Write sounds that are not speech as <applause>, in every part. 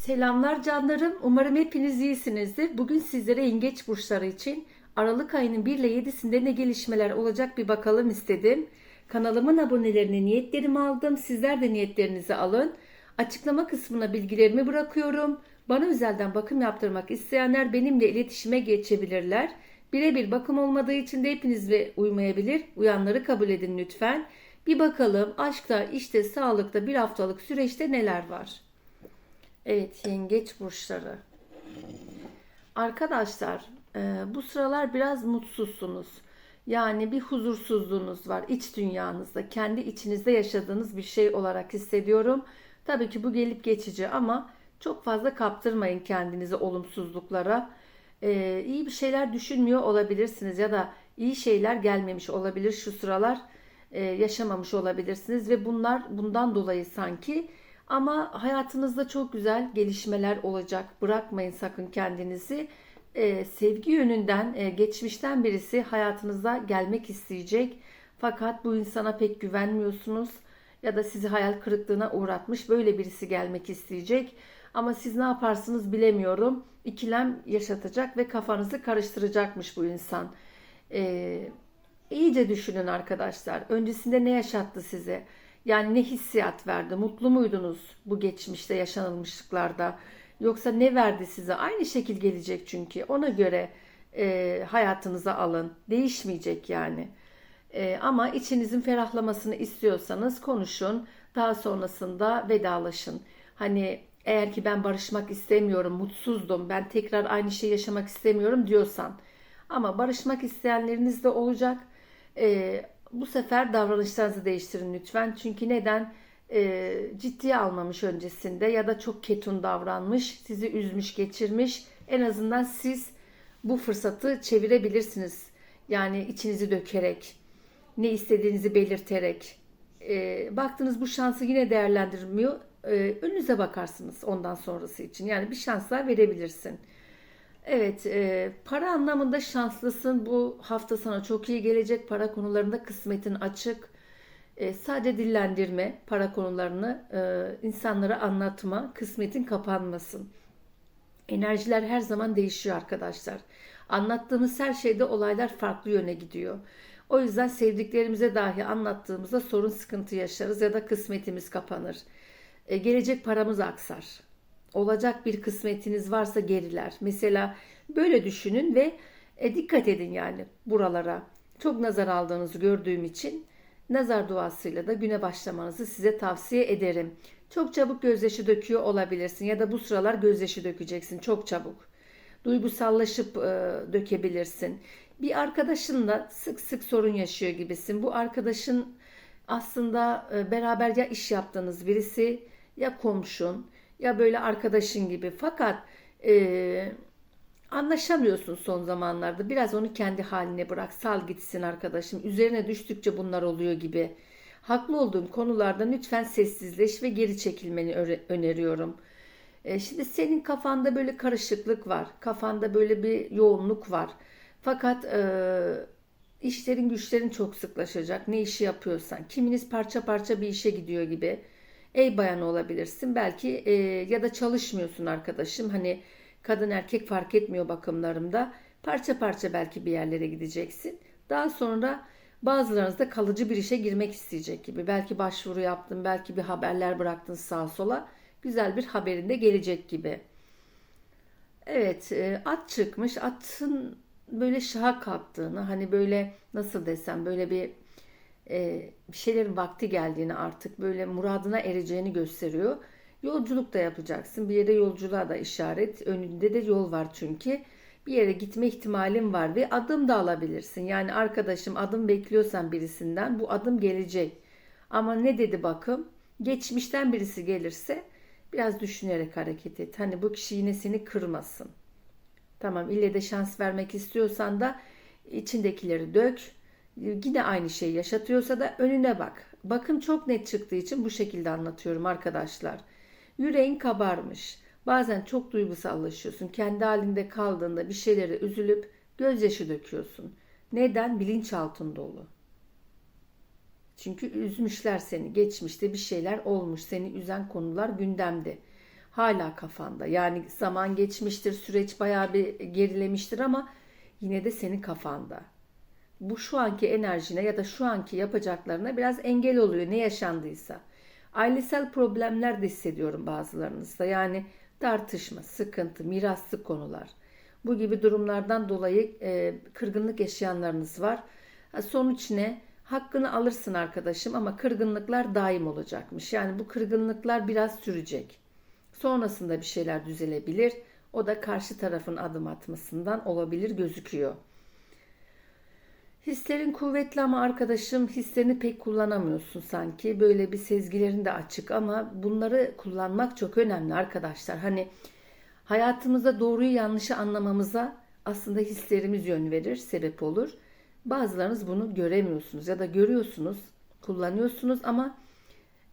Selamlar canlarım. Umarım hepiniz iyisinizdir. Bugün sizlere yengeç burçları için Aralık ayının 1 ile 7'sinde ne gelişmeler olacak bir bakalım istedim. Kanalımın abonelerine niyetlerimi aldım. Sizler de niyetlerinizi alın. Açıklama kısmına bilgilerimi bırakıyorum. Bana özelden bakım yaptırmak isteyenler benimle iletişime geçebilirler. Birebir bakım olmadığı için de hepinizle uymayabilir. Uyanları kabul edin lütfen. Bir bakalım aşkta, işte, sağlıkta bir haftalık süreçte neler var? Evet, yengeç burçları. Arkadaşlar, e, bu sıralar biraz mutsuzsunuz. Yani bir huzursuzluğunuz var iç dünyanızda, kendi içinizde yaşadığınız bir şey olarak hissediyorum. Tabii ki bu gelip geçici ama çok fazla kaptırmayın kendinizi olumsuzluklara. E, iyi bir şeyler düşünmüyor olabilirsiniz ya da iyi şeyler gelmemiş olabilir şu sıralar. E, yaşamamış olabilirsiniz ve bunlar bundan dolayı sanki ama hayatınızda çok güzel gelişmeler olacak. Bırakmayın sakın kendinizi. Ee, sevgi yönünden e, geçmişten birisi hayatınıza gelmek isteyecek. Fakat bu insana pek güvenmiyorsunuz ya da sizi hayal kırıklığına uğratmış böyle birisi gelmek isteyecek. Ama siz ne yaparsınız bilemiyorum. İkilem yaşatacak ve kafanızı karıştıracakmış bu insan. Ee, iyice düşünün arkadaşlar. Öncesinde ne yaşattı size? Yani ne hissiyat verdi? Mutlu muydunuz bu geçmişte yaşanılmışlıklarda? Yoksa ne verdi size? Aynı şekil gelecek çünkü. Ona göre e, hayatınıza alın. Değişmeyecek yani. E, ama içinizin ferahlamasını istiyorsanız konuşun. Daha sonrasında vedalaşın. Hani eğer ki ben barışmak istemiyorum, mutsuzdum, ben tekrar aynı şeyi yaşamak istemiyorum diyorsan. Ama barışmak isteyenleriniz de olacak. E, bu sefer davranışlarınızı değiştirin lütfen. Çünkü neden? E, ciddiye almamış öncesinde ya da çok ketun davranmış, sizi üzmüş, geçirmiş. En azından siz bu fırsatı çevirebilirsiniz. Yani içinizi dökerek, ne istediğinizi belirterek. E, baktınız bu şansı yine değerlendirmiyor. E, önünüze bakarsınız ondan sonrası için. Yani bir şanslar verebilirsin. Evet, e, para anlamında şanslısın. Bu hafta sana çok iyi gelecek. Para konularında kısmetin açık. E, sadece dillendirme, para konularını e, insanlara anlatma, kısmetin kapanmasın. Enerjiler her zaman değişiyor arkadaşlar. Anlattığımız her şeyde olaylar farklı yöne gidiyor. O yüzden sevdiklerimize dahi anlattığımızda sorun sıkıntı yaşarız ya da kısmetimiz kapanır. E, gelecek paramız aksar olacak bir kısmetiniz varsa geriler. Mesela böyle düşünün ve e, dikkat edin yani buralara. Çok nazar aldığınızı gördüğüm için nazar duasıyla da güne başlamanızı size tavsiye ederim. Çok çabuk gözyaşı döküyor olabilirsin ya da bu sıralar gözyaşı dökeceksin çok çabuk. Duygusallaşıp e, dökebilirsin. Bir arkadaşınla sık sık sorun yaşıyor gibisin. Bu arkadaşın aslında e, beraber ya iş yaptığınız birisi ya komşun ya böyle arkadaşın gibi. Fakat e, anlaşamıyorsun son zamanlarda. Biraz onu kendi haline bırak. Sal gitsin arkadaşım. Üzerine düştükçe bunlar oluyor gibi. Haklı olduğum konularda lütfen sessizleş ve geri çekilmeni öneriyorum. E, şimdi senin kafanda böyle karışıklık var. Kafanda böyle bir yoğunluk var. Fakat e, işlerin güçlerin çok sıklaşacak. Ne işi yapıyorsan. Kiminiz parça parça bir işe gidiyor gibi. Ey bayan olabilirsin. Belki e, ya da çalışmıyorsun arkadaşım. Hani kadın erkek fark etmiyor bakımlarımda. Parça parça belki bir yerlere gideceksin. Daha sonra bazılarınız da kalıcı bir işe girmek isteyecek gibi. Belki başvuru yaptın, belki bir haberler bıraktın sağa sola. Güzel bir haberin de gelecek gibi. Evet, e, at çıkmış. Atın böyle şaha kalktığını, hani böyle nasıl desem böyle bir e, bir şeylerin vakti geldiğini artık böyle muradına ereceğini gösteriyor. Yolculuk da yapacaksın. Bir yere yolculuğa da işaret. Önünde de yol var çünkü. Bir yere gitme ihtimalin var ve adım da alabilirsin. Yani arkadaşım adım bekliyorsan birisinden bu adım gelecek. Ama ne dedi bakım? Geçmişten birisi gelirse biraz düşünerek hareket et. Hani bu kişi yine seni kırmasın. Tamam ille de şans vermek istiyorsan da içindekileri dök yine aynı şeyi yaşatıyorsa da önüne bak. Bakın çok net çıktığı için bu şekilde anlatıyorum arkadaşlar. Yüreğin kabarmış. Bazen çok duygusallaşıyorsun. Kendi halinde kaldığında bir şeylere üzülüp gözyaşı döküyorsun. Neden? Bilinçaltın dolu. Çünkü üzmüşler seni. Geçmişte bir şeyler olmuş. Seni üzen konular gündemde. hala kafanda. Yani zaman geçmiştir, süreç bayağı bir gerilemiştir ama yine de senin kafanda. Bu şu anki enerjine ya da şu anki yapacaklarına biraz engel oluyor ne yaşandıysa. Ailesel problemler de hissediyorum bazılarınızda. Yani tartışma, sıkıntı, miraslı konular. Bu gibi durumlardan dolayı e, kırgınlık yaşayanlarınız var. Sonuç ne? Hakkını alırsın arkadaşım ama kırgınlıklar daim olacakmış. Yani bu kırgınlıklar biraz sürecek. Sonrasında bir şeyler düzelebilir. O da karşı tarafın adım atmasından olabilir gözüküyor. Hislerin kuvvetli ama arkadaşım hislerini pek kullanamıyorsun sanki. Böyle bir sezgilerin de açık ama bunları kullanmak çok önemli arkadaşlar. Hani hayatımızda doğruyu yanlışı anlamamıza aslında hislerimiz yön verir, sebep olur. Bazılarınız bunu göremiyorsunuz ya da görüyorsunuz, kullanıyorsunuz ama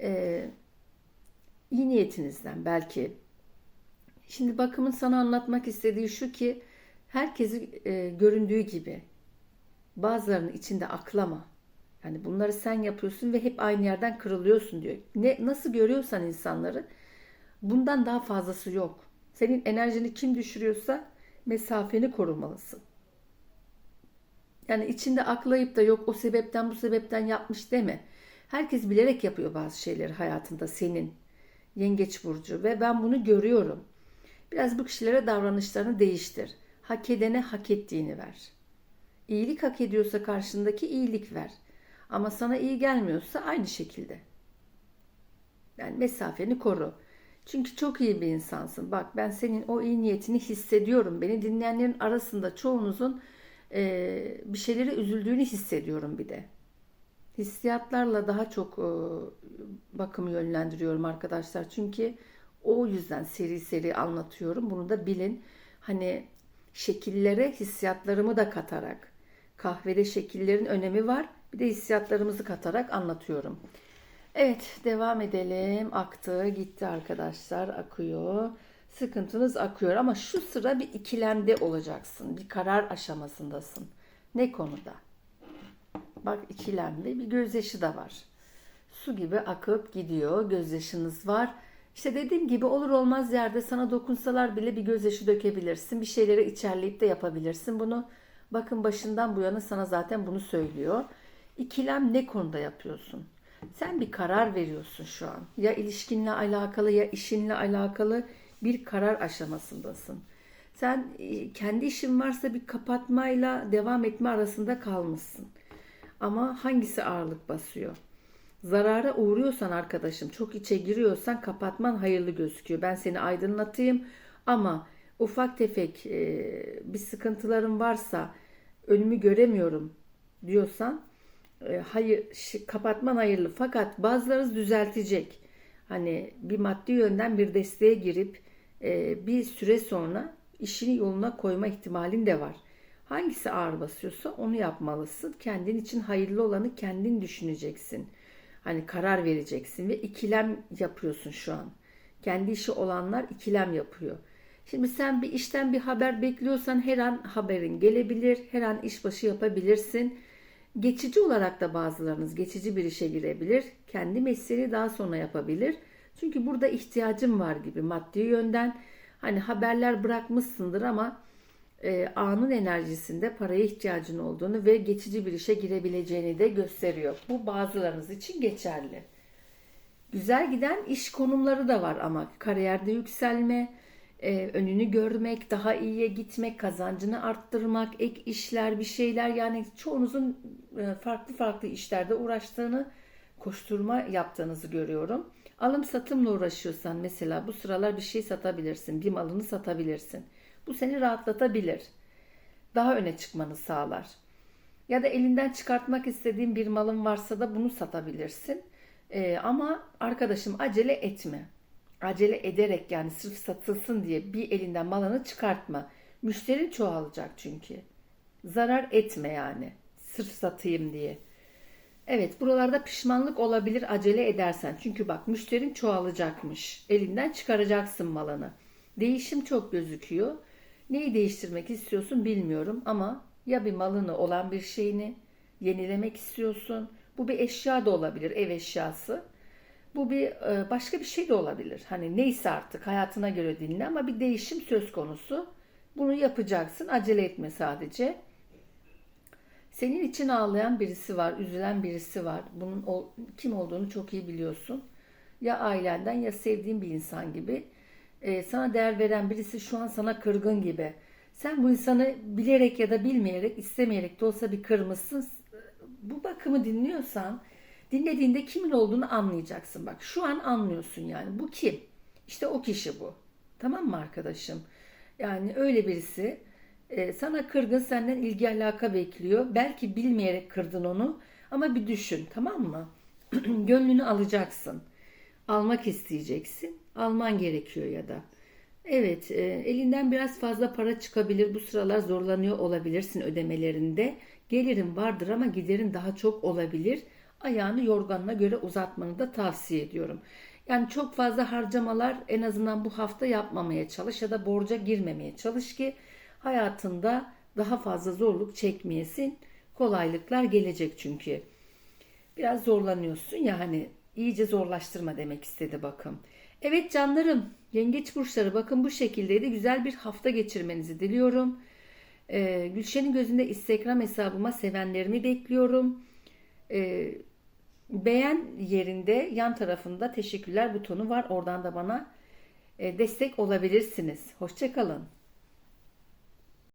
e, iyi niyetinizden belki. Şimdi bakımın sana anlatmak istediği şu ki herkesi e, göründüğü gibi bazılarının içinde aklama. Yani bunları sen yapıyorsun ve hep aynı yerden kırılıyorsun diyor. Ne nasıl görüyorsan insanları bundan daha fazlası yok. Senin enerjini kim düşürüyorsa mesafeni korumalısın. Yani içinde aklayıp da yok o sebepten bu sebepten yapmış deme. Herkes bilerek yapıyor bazı şeyleri hayatında senin. Yengeç burcu ve ben bunu görüyorum. Biraz bu kişilere davranışlarını değiştir. Hak edene hak ettiğini ver. İyilik hak ediyorsa karşındaki iyilik ver. Ama sana iyi gelmiyorsa aynı şekilde. Yani mesafeni koru. Çünkü çok iyi bir insansın. Bak ben senin o iyi niyetini hissediyorum. Beni dinleyenlerin arasında çoğunuzun e, bir şeyleri üzüldüğünü hissediyorum bir de. Hissiyatlarla daha çok e, bakımı yönlendiriyorum arkadaşlar. Çünkü o yüzden seri seri anlatıyorum. Bunu da bilin. Hani şekillere hissiyatlarımı da katarak kahvede şekillerin önemi var. Bir de hissiyatlarımızı katarak anlatıyorum. Evet devam edelim. Aktı gitti arkadaşlar akıyor. Sıkıntınız akıyor ama şu sıra bir ikilemde olacaksın. Bir karar aşamasındasın. Ne konuda? Bak ikilemde bir gözyaşı da var. Su gibi akıp gidiyor. Gözyaşınız var. İşte dediğim gibi olur olmaz yerde sana dokunsalar bile bir gözyaşı dökebilirsin. Bir şeyleri içerleyip de yapabilirsin bunu. Bakın başından bu yana sana zaten bunu söylüyor. İkilem ne konuda yapıyorsun? Sen bir karar veriyorsun şu an. Ya ilişkinle alakalı ya işinle alakalı bir karar aşamasındasın. Sen e, kendi işin varsa bir kapatmayla devam etme arasında kalmışsın. Ama hangisi ağırlık basıyor? Zarara uğruyorsan arkadaşım, çok içe giriyorsan kapatman hayırlı gözüküyor. Ben seni aydınlatayım ama ufak tefek e, bir sıkıntıların varsa önümü göremiyorum diyorsan e, hayır kapatman hayırlı. Fakat bazılarınız düzeltecek. Hani bir maddi yönden bir desteğe girip e, bir süre sonra işini yoluna koyma ihtimalin de var. Hangisi ağır basıyorsa onu yapmalısın. Kendin için hayırlı olanı kendin düşüneceksin. Hani karar vereceksin ve ikilem yapıyorsun şu an. Kendi işi olanlar ikilem yapıyor. Şimdi sen bir işten bir haber bekliyorsan her an haberin gelebilir, her an işbaşı yapabilirsin. Geçici olarak da bazılarınız geçici bir işe girebilir. Kendi mesleğini daha sonra yapabilir. Çünkü burada ihtiyacım var gibi maddi yönden. Hani haberler bırakmışsındır ama e, anın enerjisinde paraya ihtiyacın olduğunu ve geçici bir işe girebileceğini de gösteriyor. Bu bazılarınız için geçerli. Güzel giden iş konumları da var ama kariyerde yükselme, e, önünü görmek, daha iyiye gitmek, kazancını arttırmak, ek işler, bir şeyler yani çoğunuzun e, farklı farklı işlerde uğraştığını, koşturma yaptığınızı görüyorum. Alım satımla uğraşıyorsan mesela bu sıralar bir şey satabilirsin, bir malını satabilirsin. Bu seni rahatlatabilir. Daha öne çıkmanı sağlar. Ya da elinden çıkartmak istediğin bir malın varsa da bunu satabilirsin. Ee, ama arkadaşım acele etme acele ederek yani sırf satılsın diye bir elinden malını çıkartma. Müşterin çoğalacak çünkü. Zarar etme yani. Sırf satayım diye. Evet buralarda pişmanlık olabilir acele edersen. Çünkü bak müşterin çoğalacakmış. Elinden çıkaracaksın malını. Değişim çok gözüküyor. Neyi değiştirmek istiyorsun bilmiyorum ama ya bir malını olan bir şeyini yenilemek istiyorsun. Bu bir eşya da olabilir ev eşyası Bu bir e, başka bir şey de olabilir. Hani neyse artık hayatına göre dinle ama bir değişim söz konusu. Bunu yapacaksın. Acele etme sadece. Senin için ağlayan birisi var, üzülen birisi var. Bunun kim olduğunu çok iyi biliyorsun. Ya ailenden ya sevdiğin bir insan gibi. Ee, sana değer veren birisi şu an sana kırgın gibi. Sen bu insanı bilerek ya da bilmeyerek, istemeyerek de olsa bir kırmışsın. Bu bakımı dinliyorsan, dinlediğinde kimin olduğunu anlayacaksın. Bak şu an anlıyorsun yani. Bu kim? İşte o kişi bu. Tamam mı arkadaşım? Yani öyle birisi e, sana kırgın senden ilgi alaka bekliyor. Belki bilmeyerek kırdın onu ama bir düşün tamam mı? <clears throat> Gönlünü alacaksın. Almak isteyeceksin. Alman gerekiyor ya da. Evet, e, elinden biraz fazla para çıkabilir. Bu sıralar zorlanıyor olabilirsin ödemelerinde. Gelirin vardır ama giderin daha çok olabilir. Ayağını yorganına göre uzatmanı da tavsiye ediyorum. Yani çok fazla harcamalar en azından bu hafta yapmamaya çalış ya da borca girmemeye çalış ki hayatında daha fazla zorluk çekmeyesin. Kolaylıklar gelecek çünkü. Biraz zorlanıyorsun ya hani iyice zorlaştırma demek istedi bakım. Evet canlarım yengeç burçları bakın bu şekildeydi. Güzel bir hafta geçirmenizi diliyorum. Ee, Gülşen'in gözünde Instagram hesabıma sevenlerimi bekliyorum. Ee, beğen yerinde yan tarafında teşekkürler butonu var. Oradan da bana e, destek olabilirsiniz. Hoşçakalın.